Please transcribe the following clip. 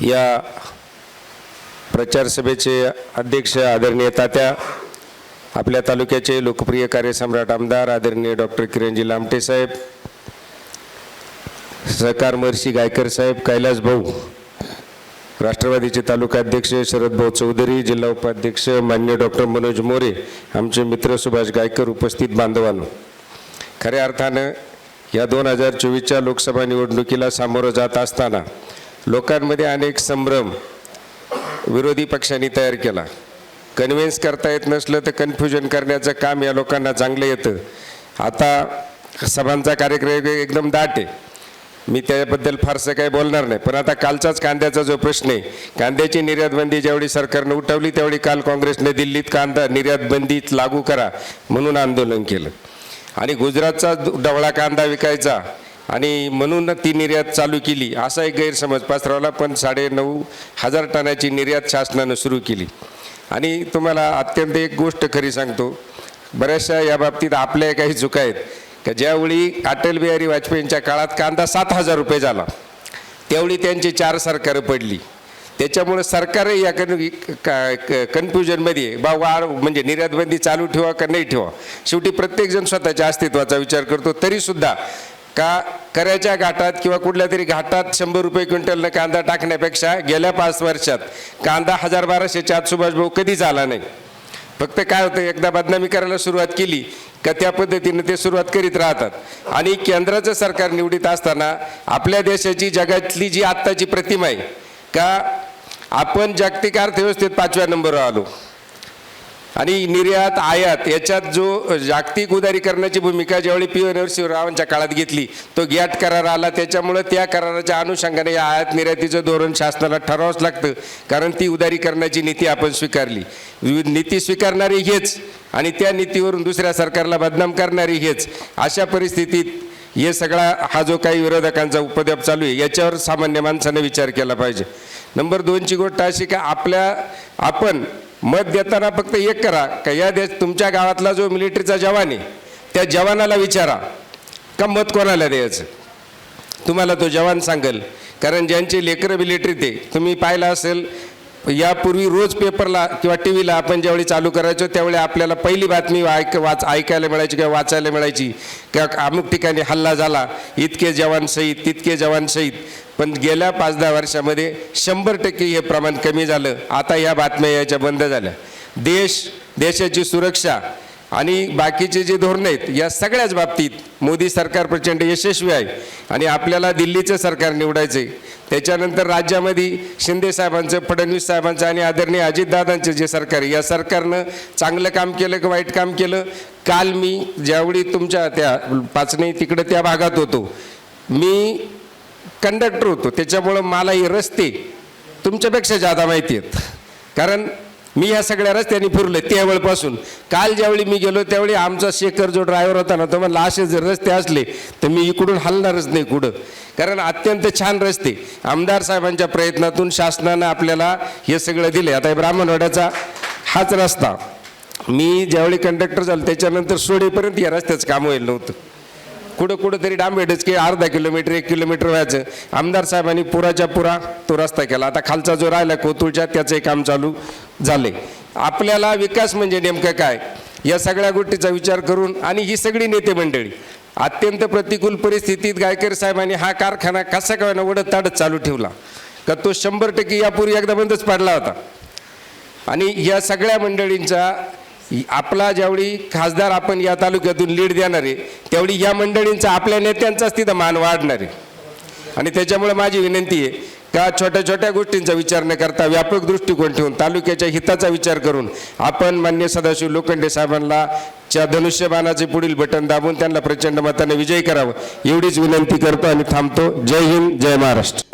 या प्रचार सभेचे अध्यक्ष आदरणीय तात्या आपल्या तालुक्याचे लोकप्रिय कार्यसम्राट आमदार आदरणीय डॉक्टर किरणजी लामटे साहेब सहकार महर्षी गायकर साहेब कैलास भाऊ राष्ट्रवादीचे तालुका अध्यक्ष शरद भाऊ चौधरी जिल्हा उपाध्यक्ष मान्य डॉक्टर मनोज मोरे आमचे मित्र सुभाष गायकर उपस्थित बांधवांनो. खऱ्या अर्थानं या दोन हजार चोवीसच्या लोकसभा निवडणुकीला सामोरं जात असताना लोकांमध्ये अनेक संभ्रम विरोधी पक्षांनी तयार केला. कन्व्हिन्स करता येत नसलं तर कन्फ्युजन करण्याचं काम या लोकांना चांगलं येतं. आता सभांचा कार्यक्रम एकदम दाट आहे. मी त्याबद्दल फारसं काही बोलणार नाही. पण आता कालचाच कांद्याचा जो प्रश्न आहे कांद्याची निर्यातबंदी ज्यावेळी सरकारनं उठवली त्यावेळी काल काँग्रेसने दिल्लीत कांदा निर्यातबंदी लागू करा म्हणून आंदोलन केलं. आणि गुजरातचा डवळा कांदा विकायचा आणि म्हणून ती निर्यात चालू केली. असा एक गैरसमज पसरवला पण साडे नऊ हजार टनाची निर्यात शासनानं सुरू केली. आणि तुम्हाला अत्यंत एक गोष्ट खरी सांगतो. बऱ्याचशा या बाबतीत आपल्या काही चुका आहेत. का ज्यावेळी अटल बिहारी वाजपेयींच्या काळात कांदा सात हजार रुपये झाला त्यावेळी त्यांची चार सरकारं पडली. त्याच्यामुळे सरकारही या कन का- कन्फ्युजनमध्ये बा वाढ म्हणजे निर्यातबंदी चालू ठेवा का नाही ठेवा? शेवटी प्रत्येकजण स्वतःच्या अस्तित्वाचा विचार करतो. तरीसुद्धा का कराच्या घाटात किंवा कुठल्या तरी घाटात शंभर रुपये क्विंटलनं कांदा टाकण्यापेक्षा गेल्या पाच वर्षात कांदा हजार बाराशेच्या आत सुभाषभाऊ कधीच आला नाही. फक्त काय होतं एकदा बदनामी करायला सुरुवात केली का त्या पद्धतीने ते सुरुवात करीत राहतात. आणि केंद्राचं सरकार निवडीत असताना आपल्या देशाची जगातली जी आत्ताची प्रतिमा आहे का आपण जागतिक अर्थव्यवस्थेत पाचव्या नंबरवर आलो. आणि निर्यात आयात याच्यात जो जागतिक उदारीकरणाची भूमिका ज्यावेळी पी नरसिंहरावांच्या काळात घेतली तो गॅट करार आला. त्याच्यामुळं त्या कराराच्या अनुषंगाने या आयात निर्यातीचं धोरण शासनाला ठरवावंच लागतं. कारण ती उदारीकरणाची नीती आपण स्वीकारली. नीती स्वीकारणारी हेच आणि त्या नीतीवरून दुसऱ्या सरकारला बदनाम करणारी हेच. अशा परिस्थितीत हे सगळा हा जो काही विरोधकांचा उपद्रव चालू आहे याच्यावर सामान्य माणसाने विचार केला पाहिजे. नंबर दोनची गोष्ट अशी का आपल्या आपण मत देताना फक्त एक करा का या देश तुमच्या गावातला जो मिलिटरीचा जवान आहे त्या जवानाला विचारा. का मत कोणाला द्यायचं? तुम्हाला तो जवान सांगेल. कारण ज्यांचे लेकरं मिलिटरी ते तुम्ही पाहिलं असेल यापूर्वी रोज पेपरला किंवा टी व्हीला आपण ज्यावेळी चालू करायचो त्यावेळी आपल्याला पहिली बातमी ऐक वाच ऐकायला मिळायची किंवा वाचायला मिळायची. किंवा अमुक ठिकाणी हल्ला झाला इतके जवान शहीद तितके जवान शहीद. पण गेल्या पाच दहा वर्षामध्ये शंभर टक्के हे प्रमाण कमी झालं. आता या बातम्या यायच्या बंद झाल्या. देश देशाची सुरक्षा आणि बाकीचे जे धोरणं आहेत या सगळ्याच बाबतीत मोदी सरकार प्रचंड यशस्वी आहे आणि आपल्याला दिल्लीचं सरकार निवडायचं आहे त्याच्यानंतर राज्यामध्ये शिंदे साहेबांचं फडणवीस साहेबांचं आणि आदरणीय अजितदादांचं जे सरकार आहे या सरकारनं चांगलं काम केलं की वाईट काम केलं? काल मी ज्यावेळी तुमच्या त्या पाचणी तिकडं त्या भागात होतो मी कंडक्टर होतो. त्याच्यामुळं मला हे रस्ते तुमच्यापेक्षा जादा माहिती आहेत. कारण मी ह्या सगळ्या रस्त्याने फिरलो त्यावेळपासून. काल ज्यावेळी मी गेलो त्यावेळी आमचा शेखर जो ड्रायव्हर होता ना तो म्हणला असे जर रस्ते असले तर मी इकडून हलणारच नाही कुठं. कारण अत्यंत छान रस्ते. आमदार साहेबांच्या प्रयत्नातून शासनानं आपल्याला हे सगळं दिले आता हे ब्राह्मणवाड्याचा हाच रस्ता. मी ज्यावेळी कंडक्टर झालो त्याच्यानंतर सोडेपर्यंत या रस्त्याचं काम होईल नव्हतं. कुठं कुठं तरी डांबेडच की अर्धा किलोमीटर एक किलोमीटर व्हायचं. आमदार साहेबांनी पुराच्या पुरा तो रस्ता केला. आता खालचा जो राहिला कोतुळच्या त्याचंही काम चालू झाले. आपल्याला विकास म्हणजे नेमकं काय? या सगळ्या गोष्टीचा विचार करून आणि ही सगळी नेते मंडळी अत्यंत प्रतिकूल परिस्थितीत गायकर साहेबांनी हा कारखाना कसा काय वडत ताडत चालू ठेवला. का तो शंभर टक्के यापूर्वी एकदा बंदच पाडला होता. आणि या सगळ्या मंडळींचा आपला ज्यावेळी खासदार आपण या तालुक्यातून लीड देणार आहे त्यावेळी या मंडळींचा आपल्या नेत्यांचाच तिथं मान वाढणार. आहे आणि त्याच्यामुळे माझी विनंती आहे का छोट्या छोट्या गोष्टींचा विचार न करता व्यापक दृष्टिकोन ठेवून तालुक्याच्या हिताचा विचार करून आपण मान्य सदाशिव लोखंडे साहेबांना च्या धनुष्यबाणाचे पुढील बटन दाबून त्यांना प्रचंड मताने विजयी करावं एवढीच विनंती करतो आणि थांबतो. जय हिंद जय महाराष्ट्र.